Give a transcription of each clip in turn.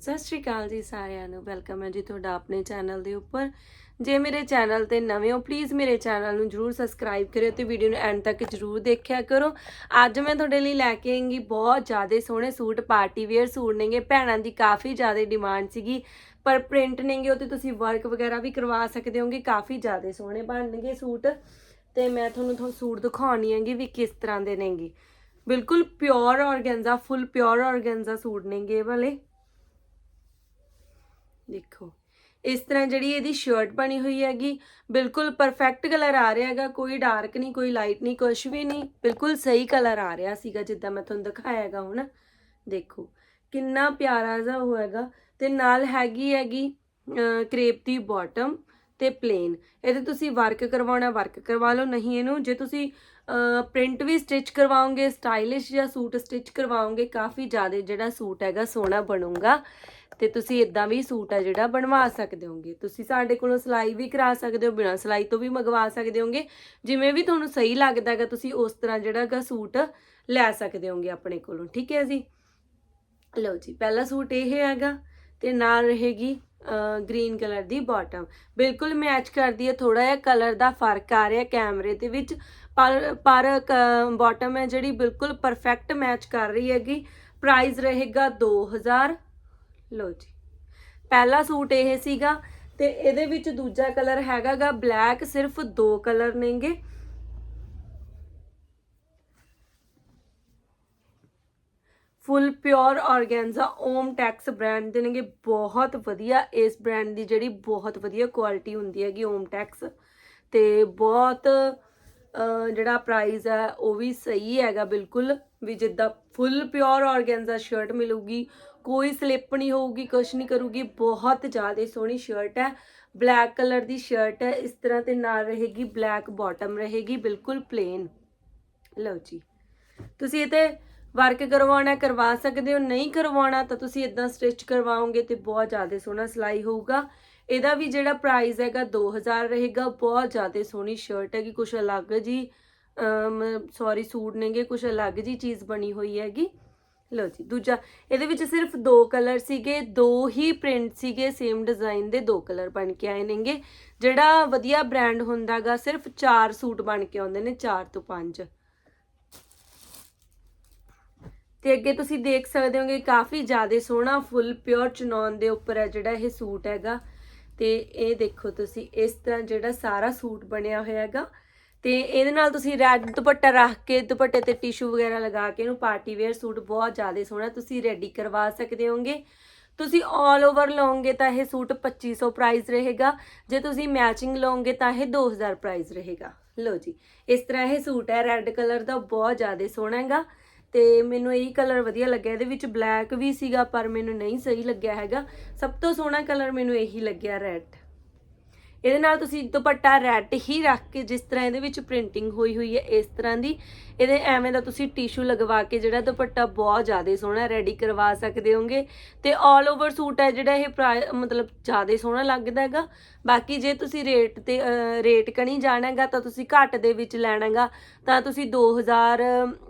ਸਤਿ ਸ਼੍ਰੀ ਅਕਾਲ ਜੀ ਸਾਰਿਆਂ ਨੂੰ, ਵੈਲਕਮ ਹੈ ਜੀ ਤੁਹਾਡਾ ਆਪਣੇ ਚੈਨਲ ਦੇ ਉੱਪਰ। ਜੇ ਮੇਰੇ ਚੈਨਲ ਤੇ ਨਵੇਂ ਹੋ ਪਲੀਜ਼ ਮੇਰੇ ਚੈਨਲ ਨੂੰ ਜਰੂਰ ਸਬਸਕ੍ਰਾਈਬ ਕਰਿਓ ਤੇ ਵੀਡੀਓ ਨੂੰ ਐਂਡ ਤੱਕ ਜਰੂਰ ਦੇਖਿਆ ਕਰੋ। ਅੱਜ ਮੈਂ ਤੁਹਾਡੇ ਲਈ ਲੈ ਕੇ ਆਂਗੀ ਬਹੁਤ ਜ਼ਿਆਦਾ ਸੋਹਣੇ ਸੂਟ ਪਾਰਟੀ ਵੇਅਰ ਸੂਟ ਨੇਗੇ। ਭੈਣਾਂ ਦੀ ਕਾਫੀ ਜ਼ਿਆਦਾ ਡਿਮਾਂਡ ਸੀਗੀ, ਪਰ ਪ੍ਰਿੰਟ ਨੇਗੇ, ਉਹ ਤੇ ਤੁਸੀਂ ਵਰਕ ਵਗੈਰਾ ਵੀ ਕਰਵਾ ਸਕਦੇ ਹੋਗੇ, ਕਾਫੀ ਜ਼ਿਆਦਾ ਸੋਹਣੇ ਬਣਨਗੇ ਸੂਟ। ਤੇ ਮੈਂ ਤੁਹਾਨੂੰ ਤੁਹਾਨੂੰ ਸੂਟ ਦਿਖਾਉਣੀ ਹੈਗੀ ਵੀ ਕਿਸ ਤਰ੍ਹਾਂ ਦੇ ਨੇਗੇ। ਬਿਲਕੁਲ pure organza full pure organza suit ਨੇਗੇ ਇਹ ਵਾਲੇ। ਦੇਖੋ। ਇਸ ਤਰ੍ਹਾਂ ਜਿਹੜੀ ਇਹਦੀ ਸ਼ਰਟ ਬਣੀ ਹੋਈ ਹੈਗੀ, ਬਿਲਕੁਲ ਪਰਫੈਕਟ ਕਲਰ ਆ ਰਿਹਾ ਹੈਗਾ। ਕੋਈ ਡਾਰਕ ਨਹੀਂ, ਕੋਈ ਲਾਈਟ ਨਹੀਂ ਕੁਝ ਵੀ ਨਹੀਂ। ਬਿਲਕੁਲ ਸਹੀ ਕਲਰ ਆ ਰਿਹਾ ਸੀਗਾ, ਜਿੱਦਾਂ ਮੈਂ ਤੁਹਾਨੂੰ ਦਿਖਾਇਆ ਹੈਗਾ ਹੁਣ। ਦੇਖੋ, ਕਿੰਨਾ ਪਿਆਰਾ ਜਿਹਾ ਹੋਏਗਾ ਤੇ ਨਾਲ ਹੈਗੀ ਹੈਗੀ ਕ੍ਰੇਪ ਦੀ ਬਾਟਮ ਤੇ ਪਲੇਨ ਇਹਦੇ ਤੁਸੀਂ ਵਰਕ ਕਰਵਾਉਣਾ ਵਰਕ ਕਰਵਾ ਲਓ, ਨਹੀਂ ਇਹਨੂੰ। ਜੇ ਤੁਸੀਂ ਪ੍ਰਿੰਟ ਵੀ ਸਟਿਚ ਕਰਵਾਓਗੇ ਸਟਾਈਲਿਸ਼ ਜਾਂ ਸੂਟ ਸਟਿਚ ਕਰਵਾਓਗੇ, ਕਾਫੀ ਜ਼ਿਆਦਾ ਜਿਹੜਾ ਸੂਟ ਹੈਗਾ, ਸੋਹਣਾ ਬਣੂਗਾ। ਤੇ ਤੁਸੀਂ ਇਦਾਂ ਵੀ ਸੂਟ ਆ ਜਿਹੜਾ ਬਣਵਾ ਸਕਦੇ ਹੋਗੇ। ਤੁਸੀਂ ਸਾਡੇ ਕੋਲੋਂ ਸਿਲਾਈ ਵੀ ਕਰਾ ਸਕਦੇ ਹੋ, ਬਿਨਾਂ ਸਿਲਾਈ ਤੋਂ ਵੀ ਮੰਗਵਾ ਸਕਦੇ ਹੋਗੇ। ਜਿਵੇਂ ਵੀ ਤੁਹਾਨੂੰ ਸਹੀ ਲੱਗਦਾ ਹੈਗਾ, ਤੁਸੀਂ ਉਸ ਤਰ੍ਹਾਂ ਜਿਹੜਾ ਹੈਗਾ ਸੂਟ ਲੈ ਸਕਦੇ ਹੋਗੇ ਆਪਣੇ ਕੋਲੋਂ, ਠੀਕ ਹੈ ਜੀ? ਲਓ ਜੀ, ਪਹਿਲਾ ਸੂਟ ਇਹ ਹੈਗਾ ਤੇ ਨਾਲ ਰਹੇਗੀ ਗ੍ਰੀਨ ਕਲਰ ਦੀ ਬਾਟਮ ਬਿਲਕੁਲ ਮੈਚ ਕਰਦੀ ਹੈ ਥੋੜਾ ਜਿਹਾ ਕਲਰ ਦਾ ਫ਼ਰਕ ਆ ਰਿਹਾ ਕੈਮਰੇ ਦੇ ਵਿੱਚ। ਪਰ ਪਰ ਬਾਟਮ ਹੈ ਜਿਹੜੀ, ਬਿਲਕੁਲ ਪਰਫੈਕਟ ਮੈਚ ਕਰ ਰਹੀ ਹੈਗੀ। ਪ੍ਰਾਈਸ ਰਹੇਗਾ 2000 ਲੋ ਜੀ। ਪਹਿਲਾ ਸੂਟ ਇਹ ਸੀਗਾ ਤੇ ਇਹਦੇ ਵਿੱਚ ਦੂਜਾ ਕਲਰ ਹੈਗਾਗਾ ਬਲੈਕ, ਸਿਰਫ ਦੋ ਕਲਰ ਨੇਗੇ। Full pure organza Om Tex brand ਦੇ ਨੇਗੇ, ਬਹੁਤ ਵਧੀਆ। ਇਸ ਬ੍ਰਾਂਡ ਦੀ ਜਿਹੜੀ ਬਹੁਤ ਵਧੀਆ ਕੁਆਲਿਟੀ ਹੁੰਦੀ ਹੈਗੀ ਓਮ ਟੈਕਸ। ਤੇ ਬਹੁਤ ਜਿਹੜਾ ਪ੍ਰਾਈਸ ਹੈ, ਉਹ ਵੀ ਸਹੀ ਹੈਗਾ ਬਿਲਕੁਲ। ਵੀ ਜਿੱਦਾਂ ਫੁੱਲ ਪਿਓਰ ਆਰਗੈਂਜ਼ਾ ਸ਼ਰਟ ਮਿਲੂਗੀ, ਕੋਈ ਸਲਿੱਪ ਨਹੀਂ ਹੋਊਗੀ, ਕੁਛ ਨਹੀਂ ਕਰੂਗੀ, ਬਹੁਤ ਜ਼ਿਆਦਾ ਸੋਹਣੀ ਸ਼ਰਟ ਹੈ। ਬਲੈਕ ਕਲਰ ਦੀ ਸ਼ਰਟ ਹੈ, ਇਸ ਤਰ੍ਹਾਂ ਤੇ ਨਾਲ ਰਹੇਗੀ ਬਲੈਕ ਬਾਟਮ ਰਹੇਗੀ ਬਿਲਕੁਲ ਪਲੇਨ ਲਓ ਜੀ। ਤੁਸੀਂ ਇਹ ਤੇ ਵਰਕ ਕਰਵਾਉਣਾ, ਕਰਵਾ ਸਕਦੇ ਹੋ, ਨਹੀਂ ਕਰਵਾਉਣਾ, ਤਾਂ ਤੁਸੀਂ ਇਦਾਂ ਸਟਿਚ ਕਰਵਾਓਗੇ ਤੇ ਬਹੁਤ ਜ਼ਿਆਦਾ ਸੋਹਣਾ ਸਿਲਾਈ ਹੋਊਗਾ। ਇਹਦਾ ਵੀ ਜਿਹੜਾ ਪ੍ਰਾਈਸ ਹੈਗਾ 2000 ਰਹੇਗਾ, ਬਹੁਤ ਜ਼ਿਆਦਾ ਸੋਹਣੀ ਸ਼ਰਟ ਹੈਗੀ, ਕੁਛ ਅਲੱਗ ਜੀ ਸੌਰੀ ਸੂਟ ਨੇਗੇ, ਕੁਛ ਅਲੱਗ ਜੀ ਚੀਜ਼ ਬਣੀ ਹੋਈ ਹੈਗੀ। ਲਓ ਜੀ, ਦੂਜਾ, ਇਹਦੇ ਵਿੱਚ ਸਿਰਫ ਦੋ ਕਲਰ ਸੀਗੇ, ਦੋ ਹੀ ਪ੍ਰਿੰਟ ਸੀਗੇ ਸੇਮ ਡਿਜ਼ਾਈਨ ਦੇ ਦੋ ਕਲਰ ਬਣ ਕੇ ਆਏ ਨੇਗੇ। ਜਿਹੜਾ ਵਧੀਆ ਬ੍ਰਾਂਡ ਹੁੰਦਾਗਾ, ਸਿਰਫ ਚਾਰ ਸੂਟ ਬਣ ਕੇ ਆਉਂਦੇ ਨੇ, ਚਾਰ ਤੋਂ ਪੰਜ। ਤੇ ਅੱਗੇ ਤੁਸੀਂ ਦੇਖ ਸਕਦੇ ਹੋਗੇ, ਕਾਫੀ ਜ਼ਿਆਦਾ ਸੋਹਣਾ ਫੁੱਲ ਪਿਓਰ ਚਨੌਨ ਦੇ ਉੱਪਰ ਹੈ ਜਿਹੜਾ ਇਹ ਸੂਟ ਹੈਗਾ। ਤੇ ਇਹ ਦੇਖੋ ਤੁਸੀਂ, ਇਸ ਤਰ੍ਹਾਂ ਜਿਹੜਾ ਸਾਰਾ ਸੂਟ ਬਣਿਆ ਹੋਇਆ ਹੈਗਾ, ਤੇ ਇਹਦੇ ਨਾਲ ਤੁਸੀਂ ਰੈਡ ਦੁਪੱਟਾ ਰੱਖ ਕੇ, ਦੁਪੱਟੇ ਤੇ ਟਿਸ਼ੂ ਵਗੈਰਾ ਲਗਾ ਕੇ ਇਹਨੂੰ ਪਾਰਟੀ ਵੇਅਰ ਸੂਟ ਬਹੁਤ ਜ਼ਿਆਦਾ ਸੋਹਣਾ ਤੁਸੀਂ ਰੈਡੀ ਕਰਵਾ ਸਕਦੇ ਹੋਗੇ। ਤੁਸੀਂ 올 ਓਵਰ ਲਓਗੇ ਤਾਂ ਇਹ ਸੂਟ 2500 ਪ੍ਰਾਈਸ ਰਹੇਗਾ, ਜੇ ਤੁਸੀਂ ਮੈਚਿੰਗ ਲਓਗੇ ਤਾਂ ਇਹ 2000 ਪ੍ਰਾਈਸ ਰਹੇਗਾ। ਲਓ ਜੀ, ਇਸ ਤਰ੍ਹਾਂ ਇਹ ਸੂਟ ਹੈ ਰੈੱਡ ਕਲਰ ਦਾ ਬਹੁਤ ਜ਼ਿਆਦਾ ਸੋਹਣਾ ਹੈਗਾ। ਤੇ ਮੈਨੂੰ ਇਹੀ ਕਲਰ ਵਧੀਆ ਲੱਗਿਆ। ਇਹਦੇ ਵਿੱਚ ਬਲੈਕ ਵੀ ਸੀਗਾ, ਪਰ ਮੈਨੂੰ ਨਹੀਂ ਸਹੀ ਲੱਗਿਆ ਹੈਗਾ। ਸਭ ਤੋਂ ਸੋਹਣਾ ਕਲਰ ਮੈਨੂੰ ਇਹੀ ਲੱਗਿਆ ਰੈੱਡ ਇਹਦੇ ਨਾਲ ਤੁਸੀਂ ਦੁਪੱਟਾ ਰੈੱਡ ਹੀ ਰੱਖ ਕੇ ਜਿਸ ਤਰ੍ਹਾਂ ਇਹਦੇ ਵਿੱਚ ਪ੍ਰਿੰਟਿੰਗ ਹੋਈ ਹੋਈ ਹੈ, ਇਸ ਤਰ੍ਹਾਂ ਦੀ। ਇਹਦੇ ਐਵੇਂ ਦਾ ਤੁਸੀਂ ਟਿਸ਼ੂ ਲਗਵਾ ਕੇ ਜਿਹੜਾ ਦੁਪੱਟਾ ਬਹੁਤ ਜ਼ਿਆਦਾ ਸੋਹਣਾ ਰੈਡੀ ਕਰਵਾ ਸਕਦੇ ਹੋਗੇ। ਤੇ 올 ਓਵਰ ਸੂਟ ਹੈ ਜਿਹੜਾ ਇਹ ਪ੍ਰਾਈ- ਮਤਲਬ ਜ਼ਿਆਦਾ ਸੋਹਣਾ ਲੱਗਦਾ ਹੈਗਾ। ਬਾਕੀ ਜੇ ਤੁਸੀਂ ਰੇਟ ਤੇ ਰੇਟ ਕਣੀ ਜਾਣਾਗਾ ਤਾਂ ਤੁਸੀਂ ਘੱਟ ਦੇ ਵਿੱਚ ਲੈਣਾਗਾ ਤਾਂ ਤੁਸੀਂ 2000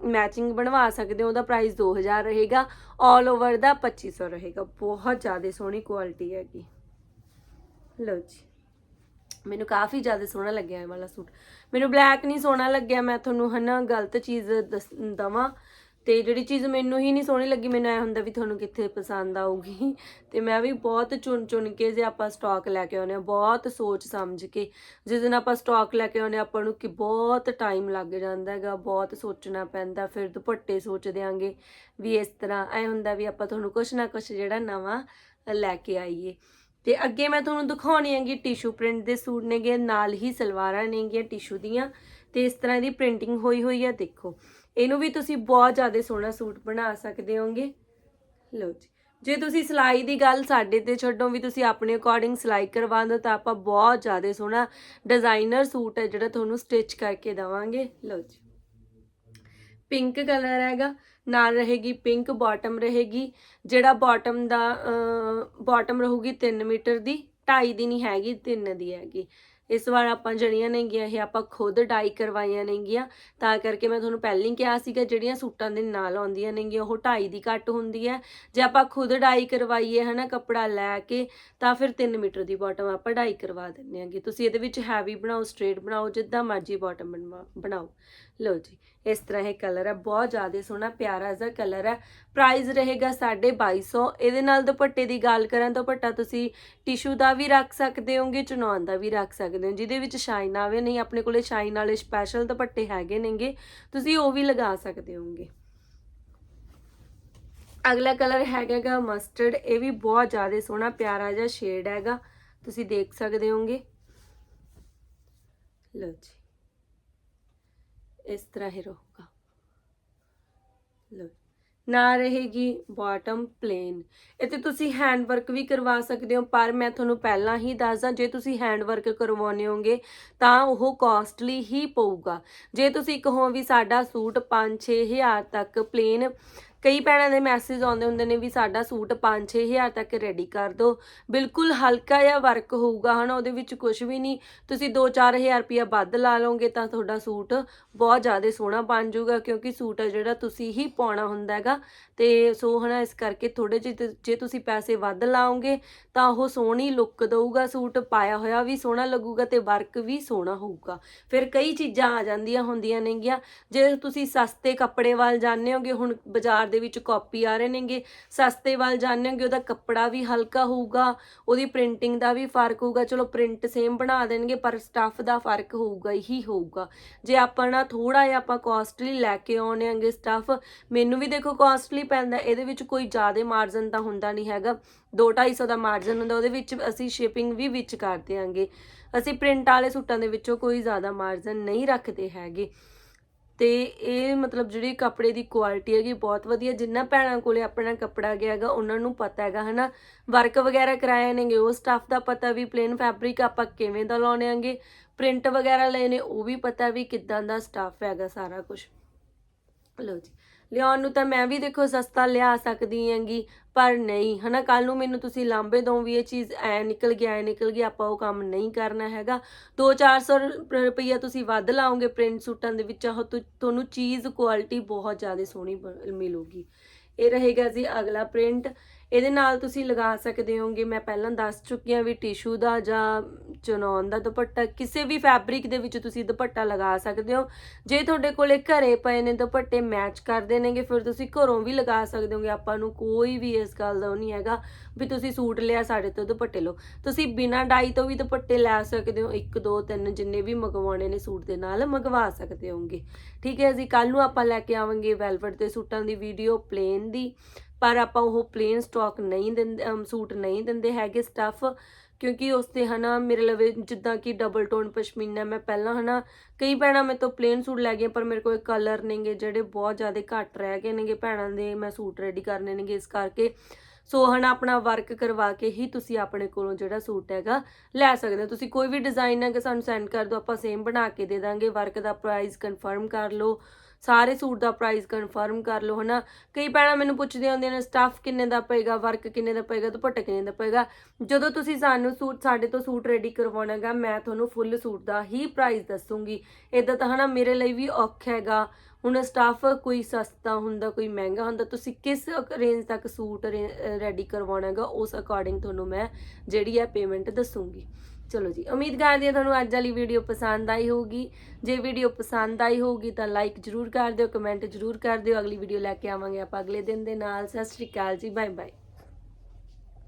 ਮੈਚਿੰਗ ਬਣਵਾ ਸਕਦੇ ਹੋ, ਉਹਦਾ ਪ੍ਰਾਈਸ 2000 ਰਹੇਗਾ। 올 ਓਵਰ ਦਾ 2500 ਰਹੇਗਾ। ਬਹੁਤ ਜ਼ਿਆਦਾ ਸੋਹਣੀ ਕੁਆਲਿਟੀ ਹੈਗੀ। ਲਓ ਜੀ। ਮੈਨੂੰ ਕਾਫੀ ਜ਼ਿਆਦਾ ਸੋਹਣਾ ਲੱਗਿਆ ਇਹ ਵਾਲਾ ਸੂਟ। ਮੈਨੂੰ ਬਲੈਕ ਨਹੀਂ ਸੋਹਣਾ ਲੱਗਿਆ, ਮੈਂ ਤੁਹਾਨੂੰ ਹਨਾ ਗਲਤ ਚੀਜ਼ ਦੱਸ- ਦਵਾਂ। ਤੇ ਜਿਹੜੀ ਚੀਜ਼ ਮੈਨੂੰ ਹੀ ਨਹੀਂ ਸੋਹਣੀ ਲੱਗੀ, ਮੈਨੂੰ ਐ ਹੁੰਦਾ ਵੀ ਤੁਹਾਨੂੰ ਕਿੱਥੇ ਪਸੰਦ ਆਊਗੀ। ਤੇ ਮੈਂ ਵੀ ਬਹੁਤ ਚੁਣ ਚੁਣ ਕੇ ਜੇ ਆਪਾਂ ਸਟਾਕ ਲੈ ਕੇ ਆਉਨੇ ਆ ਬਹੁਤ ਸੋਚ ਸਮਝ ਕੇ। ਜਿਸ ਦਿਨ ਆਪਾਂ ਸਟਾਕ ਲੈ ਕੇ ਆਉਨੇ ਆ ਆਪਾਂ ਨੂੰ ਕਿ ਬਹੁਤ ਟਾਈਮ ਲੱਗ ਜਾਂਦਾ ਹੈਗਾ, ਬਹੁਤ ਸੋਚਣਾ ਪੈਂਦਾ, ਫਿਰ ਦੁਪੱਟੇ ਸੋਚ ਦਿਆਂਗੇ ਵੀ ਇਸ ਤਰ੍ਹਾਂ। ਐ ਹੁੰਦਾ ਵੀ ਆਪਾਂ ਤੁਹਾਨੂੰ ਕੁਛ ਨਾ ਕੁਛ ਜਿਹੜਾ ਨਵਾਂ ਲੈ ਕੇ ਆਈਏ। ਤੇ ਅੱਗੇ ਮੈਂ ਤੁਹਾਨੂੰ ਦਿਖਾਉਣੀ ਹੈਗੀ ਟਿਸ਼ੂ ਪ੍ਰਿੰਟ ਦੇ ਸੂਟ ਨੇਗੇ, ਨਾਲ ਹੀ ਸਲਵਾਰਾਂ ਨੇਗੀਆਂ ਟਿਸ਼ੂ ਦੀਆਂ ਤੇ ਇਸ ਤਰ੍ਹਾਂ ਦੀ ਪ੍ਰਿੰਟਿੰਗ ਹੋਈ ਹੋਈ ਆ, ਦੇਖੋ। ਇਹਨੂੰ ਵੀ ਤੁਸੀਂ ਬਹੁਤ ਜ਼ਿਆਦਾ ਸੋਹਣਾ ਸੂਟ ਬਣਾ ਸਕਦੇ ਹੋਗੇ ਲਓ ਜੀ, ਜੇ ਤੁਸੀਂ ਸਿਲਾਈ ਦੀ ਗੱਲ ਸਾਡੇ ਤੇ ਛੱਡੋ, ਵੀ ਤੁਸੀਂ ਆਪਣੇ ਅਕੋਰਡਿੰਗ ਸਿਲਾਈ ਕਰਵਾ ਦਿਓ ਤਾਂ ਆਪਾਂ ਬਹੁਤ ਜ਼ਿਆਦਾ ਸੋਹਣਾ ਡਿਜ਼ਾਈਨਰ ਸੂਟ ਹੈ ਜਿਹੜਾ ਤੁਹਾਨੂੰ ਸਟਿਚ ਕਰਕੇ ਦਵਾਂਗੇ। ਲਓ ਜੀ ਪਿੰਕ ਕਲਰ ਹੈਗਾ। ਨਾਲ ਰਹੇਗੀ ਪਿੰਕ ਬਾਟਮ ਰਹੇਗੀ, ਜਿਹੜਾ ਬਾਟਮ ਦਾ ਬਾਟਮ ਰਹੂਗੀ 3 ਮੀਟਰ ਦੀ 2.5 ਦੀ ਨਹੀਂ ਹੈਗੀ 3 ਦੀ ਹੈਗੀ। ਇਸ ਵਾਰ ਆਪਾਂ ਜਿਹੜੀਆਂ ਨੇਗੀਆਂ ਇਹ ਆਪਾਂ ਖੁਦ ਡਾਈ ਕਰਵਾਈਆਂ ਨੇਗੀਆਂ ਤਾਂ ਕਰਕੇ ਮੈਂ ਤੁਹਾਨੂੰ ਪਹਿਲਾਂ ਹੀ ਕਿਹਾ ਸੀਗਾ, ਜਿਹੜੀਆਂ ਸੂਟਾਂ ਦੇ ਨਾਲ ਆਉਂਦੀਆਂ ਨੇਗੀਆਂ ਉਹ ਢਾਈ ਦੀ ਘੱਟ ਹੁੰਦੀ ਹੈ। ਜੇ ਆਪਾਂ ਖੁਦ ਡਾਈ ਕਰਵਾਈਏ, ਹਨਾ, ਕੱਪੜਾ ਲੈ ਕੇ, ਤਾਂ ਫਿਰ 3 ਮੀਟਰ ਦੀ ਬਾਟਮ ਆਪਾਂ ਡਾਈ ਕਰਵਾ ਦਿੰਦੇ ਆਂਗੇ ਤੁਸੀਂ ਇਹਦੇ ਵਿੱਚ ਹੈਵੀ ਬਣਾਓ ਸਟ੍ਰੇਟ ਬਣਾਓ, ਜਿੱਦਾਂ ਮਰਜ਼ੀ ਬਾਟਮ ਬਣਾਓ। ਲਓ ਜੀ ਇਸ ਤਰ੍ਹਾਂ ਇਹ ਕਲਰ ਹੈ, ਬਹੁਤ ਜ਼ਿਆਦਾ ਸੋਹਣਾ, ਪਿਆਰਾ ਜਿਹਾ ਕਲਰ ਹੈ। ਪ੍ਰਾਈਸ ਰਹੇਗਾ 2250 ਇਹਦੇ ਨਾਲ ਦੁਪੱਟੇ ਦੀ ਗੱਲ ਕਰਾਂ ਤਾਂ ਦੁਪੱਟਾ ਤੁਸੀਂ ਟਿਸ਼ੂ ਦਾ ਵੀ ਰੱਖ ਸਕਦੇ ਹੋਗੇ ਚੁਣਾਉਣ ਦਾ ਵੀ ਰੱਖ ਸਕਦੇ ਹੋ, ਜਿਹਦੇ ਵਿੱਚ ਸ਼ਾਈਨ ਆਵੇ। ਨਹੀਂ, ਆਪਣੇ ਕੋਲੇ ਸ਼ਾਈਨ ਵਾਲੇ ਸਪੈਸ਼ਲ ਦੁਪੱਟੇ ਹੈਗੇ ਨੇਗੇ, ਤੁਸੀਂ ਉਹ ਵੀ ਲਗਾ ਸਕਦੇ ਹੋਗੇ। ਅਗਲਾ ਕਲਰ ਹੈਗਾਗਾ ਮਸਟਰਡ ਇਹ ਵੀ ਬਹੁਤ ਜ਼ਿਆਦਾ ਸੋਹਣਾ, ਪਿਆਰਾ ਜਿਹਾ ਸ਼ੇਡ ਹੈਗਾ। ਤੁਸੀਂ ਦੇਖ ਸਕਦੇ ਹੋਗੇ। ਲਓ ਜੀ। ਇਸ ਤਰ੍ਹਾਂ ਹੀ ਰਹੂਗਾ। ਲਓ ਨਾ ਰਹੇਗੀ ਬਾਟਮ ਪਲੇਨ ਇੱਥੇ ਤੁਸੀਂ ਹੈਂਡ ਵਰਕ ਵੀ ਕਰਵਾ ਸਕਦੇ ਹੋ, ਪਰ ਮੈਂ ਤੁਹਾਨੂੰ ਪਹਿਲਾਂ ਹੀ ਦੱਸਦਾ, ਜੇ ਤੁਸੀਂ ਹੈਂਡ ਵਰਕ ਕਰਵਾਉਣੇ ਹੋਗੇ ਤਾਂ ਉਹ ਕਾਸਟਲੀ ਹੀ ਪਊਗਾ। ਜੇ ਤੁਸੀਂ ਕਹੋ ਵੀ ਸਾਡਾ ਸੂਟ 5-6000 ਤੱਕ ਪਲੇਨ ਕਈ ਭੈਣਾਂ ਦੇ ਮੈਸੇਜ ਆਉਂਦੇ ਹੁੰਦੇ ਨੇ ਵੀ ਸਾਡਾ ਸੂਟ 5-6000 ਤੱਕ ਰੈਡੀ ਕਰ ਦਿਓ। ਬਿਲਕੁਲ ਹਲਕਾ ਜਿਹਾ ਵਰਕ ਹੋਊਗਾ, ਹਨਾ, ਉਹਦੇ ਵਿੱਚ ਕੁਝ ਵੀ ਨਹੀਂ। ਤੁਸੀਂ 2-4000 ਰੁਪਇਆ ਵੱਧ ਲਾ ਲਓਗੇ ਤਾਂ ਤੁਹਾਡਾ ਸੂਟ ਬਹੁਤ ਜ਼ਿਆਦਾ ਸੋਹਣਾ ਬਣ ਜਾਊਗਾ, ਕਿਉਂਕਿ ਸੂਟ ਆ ਜਿਹੜਾ ਤੁਸੀਂ ਹੀ ਪਾਉਣਾ ਹੁੰਦਾ ਹੈਗਾ। ਤੇ ਸੋ, ਹਨਾ, ਇਸ ਕਰਕੇ ਥੋੜੇ ਜਿਹੇ ਜੇ ਤੁਸੀਂ ਪੈਸੇ ਵੱਧ ਲਾਓਗੇ, ਤਾਂ ਉਹ ਸੋਹਣੀ ਲੁੱਕ ਦਊਗਾ ਸੂਟ, ਪਾਇਆ ਹੋਇਆ ਵੀ ਸੋਹਣਾ ਲੱਗੂਗਾ ਤੇ ਵਰਕ ਵੀ ਸੋਹਣਾ ਹੋਊਗਾ। ਫਿਰ ਕਈ ਚੀਜ਼ਾਂ ਆ ਜਾਂਦੀਆਂ ਹੁੰਦੀਆਂ ਨੇਗੀਆਂ। ਜੇ ਤੁਸੀਂ ਸਸਤੇ ਕੱਪੜੇ ਵੱਲ ਜਾਂਦੇ ਹੋਗੇ, ਹੁਣ ਬਾਜ਼ਾਰ ਦੇ ਵਿੱਚ ਕਾਪੀ ਆ ਰਹੇ ਨੇਗੇ, ਸਸਤੇ ਵੱਲ ਜਾਂਦੇ ਹੋਗੇ ਉਹਦਾ ਕੱਪੜਾ ਵੀ ਹਲਕਾ ਹੋਊਗਾ, ਉਹਦੀ ਪ੍ਰਿੰਟਿੰਗ ਦਾ ਵੀ ਫ਼ਰਕ ਹੋਊਗਾ, ਚਲੋ ਪ੍ਰਿੰਟ ਸੇਮ ਬਣਾ ਦੇਣਗੇ, ਪਰ ਸਟੱਫ ਦਾ ਫ਼ਰਕ ਹੋਊਗਾ ਹੀ ਹੋਊਗਾ। ਜੇ ਆਪਾਂ ਨਾ ਥੋੜਾ ਜਿਹਾ ਆਪਾਂ ਕਾਸਟਲੀ ਲੈ ਕੇ ਆਉਣੇ ਆਂਗੇ ਸਟੱਫ ਮੈਨੂੰ ਵੀ ਦੇਖੋ ਕਾਸਟਲੀ ਪੈਂਦਾ, ਇਹਦੇ ਵਿੱਚ ਕੋਈ ਜ਼ਿਆਦਾ ਮਾਰਜਨ ਤਾਂ ਹੁੰਦਾ ਨਹੀਂ ਹੈਗਾ। 2-250 ਦਾ ਮਾਰਜਨ ਹੁੰਦਾ, ਉਹਦੇ ਵਿੱਚ ਅਸੀਂ ਸ਼ਿਪਿੰਗ ਵੀ ਵਿੱਚ ਕਰ ਦਿਆਂਗੇ। ਅਸੀਂ ਪ੍ਰਿੰਟ ਵਾਲੇ ਸੂਟਾਂ ਦੇ ਵਿੱਚੋਂ ਕੋਈ ਜ਼ਿਆਦਾ ਮਾਰਜਨ ਨਹੀਂ ਰੱਖਦੇ ਹੈਗੇ। ਤੇ ਇਹ ਮਤਲਬ ਜਿਹੜੀ ਕੱਪੜੇ ਦੀ ਕੁਆਲਿਟੀ ਹੈਗੀ ਬਹੁਤ ਵਧੀਆ। ਜਿੰਨਾ ਭੈਣਾਂ ਕੋਲੇ ਆਪਣਾ ਕੱਪੜਾ ਗਿਆ ਹੈਗਾ, ਉਹਨਾਂ ਨੂੰ ਪਤਾ ਹੈਗਾ, ਹਨਾ? ਵਰਕ ਵਗੈਰਾ ਕਰਾਏ ਨੇਗੇ, ਉਹ ਸਟੱਫ ਦਾ ਪਤਾ ਵੀ ਪਲੇਨ ਫੈਬਰਿਕ ਆਪਾਂ ਕਿਵੇਂ ਦਾ ਲਾਉਣੇ ਆਂਗੇ। ਪ੍ਰਿੰਟ ਵਗੈਰਾ ਲਏ ਨੇ, ਉਹ ਵੀ ਪਤਾ ਵੀ ਕਿੱਦਾਂ ਦਾ ਸਟੱਫ ਹੈਗਾ ਸਾਰਾ ਕੁਝ ਲਓ ਜੀ। ਲਿਆਉਣ ਨੂੰ ਤਾਂ ਮੈਂ ਵੀ ਦੇਖੋ ਸਸਤਾ ਲਿਆ ਸਕਦੀ ਹੈਗੀ, ਪਰ ਨਹੀਂ, ਹਨਾ? ਕੱਲ ਨੂੰ ਮੈਨੂੰ ਤੁਸੀਂ ਲਾਂਬੇ ਦੋ ਵੀ ਇਹ ਚੀਜ਼ ਐ ਨਿਕਲ ਗਿਆ ਐ ਨਿਕਲ ਗਿਆ ਆਪਾਂ ਉਹ ਕੰਮ ਨਹੀਂ ਕਰਨਾ ਹੈਗਾ। 2-400 ਰੁਪਈਆ ਤੁਸੀਂ ਵੱਧ ਲਾਓਗੇ ਪ੍ਰਿੰਟ ਸੂਟਾਂ ਦੇ ਵਿੱਚ, ਉਹ ਤੁਹਾਨੂੰ ਚੀਜ਼ ਕੁਆਲਿਟੀ ਬਹੁਤ ਜ਼ਿਆਦਾ ਸੋਹਣੀ ਬ- ਮਿਲੂਗੀ। ਇਹ ਰਹੇਗਾ ਜੀ ਅਗਲਾ ਪ੍ਰਿੰਟ। ਇਹਦੇ ਨਾਲ ਤੁਸੀਂ ਲਗਾ ਸਕਦੇ ਹੋਗੇ, ਮੈਂ ਪਹਿਲਾਂ ਦੱਸ ਚੁੱਕੀ ਹਾਂ ਵੀ ਟਿਸ਼ੂ ਦਾ ਜਾਂ ਚਨੌਨ ਦਾ ਦੁਪੱਟਾ, ਕਿਸੇ ਵੀ ਫੈਬਰਿਕ ਦੇ ਵਿੱਚ ਤੁਸੀਂ ਦੁਪੱਟਾ ਲਗਾ ਸਕਦੇ ਹੋ। ਜੇ ਤੁਹਾਡੇ ਕੋਲੇ ਘਰੇ ਪਏ ਨੇ ਦੁਪੱਟੇ ਮੈਚ ਕਰਦੇ ਨੇਗੇ, ਫਿਰ ਤੁਸੀਂ ਘਰੋਂ ਵੀ ਲਗਾ ਸਕਦੇ ਹੋਗੇ। ਆਪਾਂ ਨੂੰ ਕੋਈ ਵੀ ਇਸ ਗੱਲ ਦਾ ਉਹ ਨਹੀਂ ਹੈਗਾ ਵੀ ਤੁਸੀਂ ਸੂਟ ਲਿਆ, ਸਾਡੇ ਤੋਂ ਦੁਪੱਟੇ ਲਓ। ਤੁਸੀਂ ਬਿਨਾਂ ਡਾਈ ਤੋਂ ਵੀ ਦੁਪੱਟੇ ਲੈ ਸਕਦੇ ਹੋ 1 2 3 ਜਿੰਨੇ ਵੀ ਮੰਗਵਾਉਣੇ ਨੇ ਸੂਟ ਦੇ ਨਾਲ ਮੰਗਵਾ ਸਕਦੇ ਹੋਗੇ। ਠੀਕ ਹੈ ਜੀ ਕੱਲ ਨੂੰ ਆਪਾਂ ਲੈ ਕੇ ਆਵਾਂਗੇ ਵੈਲਵਟ ਦੇ ਸੂਟਾਂ ਦੀ ਵੀਡੀਓ ਪਲੇਨ ਦੀ। ਪਰ ਆਪਾਂ ਉਹ ਪਲੇਨ ਸਟਾਕ ਨਹੀਂ ਦਿੰਦੇ ਸੂਟ ਨਹੀਂ ਦਿੰਦੇ ਹੈਗੇ ਸਟੱਫ ਕਿਉਂਕਿ ਉਸ ਤੇ ਹਨਾ ਮੇਰੇ ਲਵੇ ਜਿੱਦਾਂ ਕਿ ਡਬਲ ਟੋਨ ਪਸ਼ਮੀਨਾ ਮੈਂ ਪਹਿਲਾਂ ਹਨਾ ਕਈ ਭੈਣਾਂ ਮੇਰੇ ਤੋਂ ਪਲੇਨ ਸੂਟ ਲੈ ਗਈਆਂ, ਪਰ ਮੇਰੇ ਕੋਲ ਕਲਰ ਨੇਗੇ ਜਿਹੜੇ ਬਹੁਤ ਜ਼ਿਆਦਾ ਘੱਟ ਰਹਿ ਗਏ ਨੇਗੇ ਭੈਣਾਂ ਦੇ, ਮੈਂ ਸੂਟ ਰੈਡੀ ਕਰਨੇ ਨੇਗੇ ਇਸ ਕਰਕੇ। ਸੋ ਹਨਾ ਆਪਣਾ ਵਰਕ ਕਰਵਾ ਕੇ ਹੀ ਤੁਸੀਂ ਆਪਣੇ ਕੋਲੋਂ ਜਿਹੜਾ ਸੂਟ ਹੈਗਾ ਲੈ ਸਕਦੇ ਹੋ। ਤੁਸੀਂ ਕੋਈ ਵੀ ਡਿਜ਼ਾਈਨ ਹੈਗਾ ਸਾਨੂੰ ਸੈਂਡ ਕਰ ਦਿਓ, ਆਪਾਂ ਸੇਮ ਬਣਾ ਕੇ ਦੇ ਦਾਂਗੇ ਵਰਕ ਦਾ ਪ੍ਰਾਈਸ ਕਨਫਰਮ ਕਰ ਲਓ। ਸਾਰੇ ਸੂਟ ਦਾ ਪ੍ਰਾਈਸ ਕਨਫਰਮ ਕਰ ਲਓ, ਹਨਾ? ਕਈ ਭੈਣਾਂ ਮੈਨੂੰ ਪੁੱਛਦੀਆਂ ਹੁੰਦੀਆਂ ਨੇ ਸਟਾਫ ਕਿੰਨੇ ਦਾ ਪਏਗਾ ਵਰਕ ਕਿੰਨੇ ਦਾ ਪਏਗਾ, ਦੁਪੱਟਾ ਕਿੰਨੇ ਦਾ ਪਏਗਾ? ਜਦੋਂ ਤੁਸੀਂ ਸਾਨੂੰ ਸੂਟ, ਸਾਡੇ ਤੋਂ ਸੂਟ ਰੈਡੀ ਕਰਵਾਉਣਾਗਾ, ਮੈਂ ਤੁਹਾਨੂੰ ਫੁੱਲ ਸੂਟ ਦਾ ਹੀ ਪ੍ਰਾਈਸ ਦੱਸੂਗੀ। ਇਦਾਂ ਤਾਂ, ਹਨਾ, ਮੇਰੇ ਲਈ ਵੀ ਔਖਾ ਹੈਗਾ। ਹੁਣ ਸਟਾਫ ਕੋਈ ਸਸਤਾ ਹੁੰਦਾ, ਕੋਈ ਮਹਿੰਗਾ ਹੁੰਦਾ, ਤੁਸੀਂ ਕਿਸ ਰੇਂਜ ਤੱਕ ਸੂਟ ਰੈਡੀ ਕਰਵਾਉਣਾਗਾ, ਉਸ ਅਕੋਰਡਿੰਗ ਤੁਹਾਨੂੰ ਮੈਂ ਜਿਹੜੀ ਹੈ ਪੇਮੈਂਟ ਦੱਸੂਗੀ। ਚਲੋ ਜੀ, ਉਮੀਦ ਕਰਦੇ ਹਾਂ ਤੁਹਾਨੂੰ ਅੱਜ ਵਾਲੀ ਵੀਡੀਓ ਪਸੰਦ ਆਈ ਹੋਊਗੀ। ਜੇ ਵੀਡੀਓ ਪਸੰਦ ਆਈ ਹੋਊਗੀ ਤਾਂ ਲਾਈਕ ਜਰੂਰ ਕਰ ਦਿਓ ਕਮੈਂਟ ਜਰੂਰ ਕਰ ਦਿਓ। ਅਗਲੀ ਵੀਡੀਓ ਲੈ ਕੇ ਆਵਾਂਗੇ ਆਪਾਂ ਅਗਲੇ ਦਿਨ ਦੇ ਨਾਲ। ਸਤਿ ਸ਼੍ਰੀ ਅਕਾਲ ਜੀ ਬਾਏ ਬਾਏ